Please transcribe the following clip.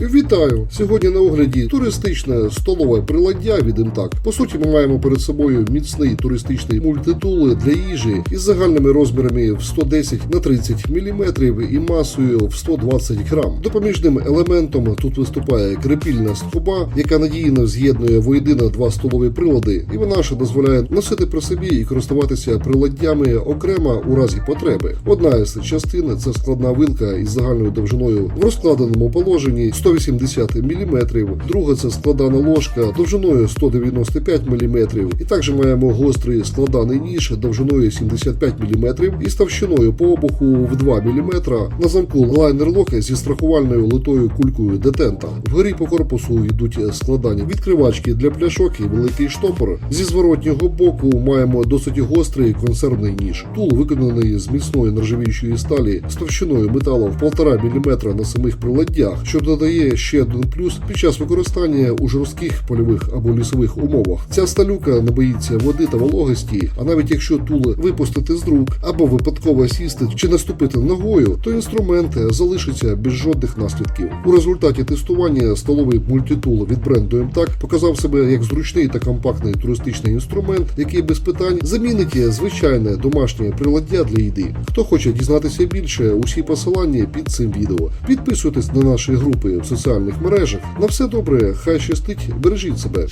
Вітаю! Сьогодні на огляді туристичне столове приладдя від імтак. По суті, ми маємо перед собою міцний туристичний мультитул для їжі із загальними розмірами в 110 на 30 мм і масою в 120 грам. Допоміжним елементом тут виступає крепільна скоба, яка надійно з'єднує воєдино два столові прилади, і вона ще дозволяє носити при собі і користуватися приладдями окремо у разі потреби. Одна із частин це складна вилка із загальною довжиною в розкладеному положенні 180 мм, друга це складана ложка довжиною 195 мм, і також маємо гострий складаний ніж довжиною 75 мм і з товщиною по обуху в 2 мм на замку лайнер-лок зі страхувальною литою кулькою детента. Вгорі по корпусу йдуть складані відкривачки для пляшок і великий штопор. Зі зворотнього боку маємо досить гострий консервний ніж. Тул виконаний з міцної нержавіючої сталі з товщиною металу в 1,5 мм на самих приладдях, що додає ще один плюс під час використання у жорстких польових або лісових умовах. Ця сталюка не боїться води та вологості, а навіть якщо тул випустити з рук або випадково сісти чи наступити ногою, то інструмент залишиться без жодних наслідків. У результаті тестування столовий мультитул від бренду МТАК показав себе як зручний та компактний туристичний інструмент, який без питань замінить звичайне домашнє приладдя для їди. Хто хоче дізнатися більше, усі посилання під цим відео. Підписуйтесь на наші групи в соціальних мережах. На все добре, хай щастить, бережіть себе.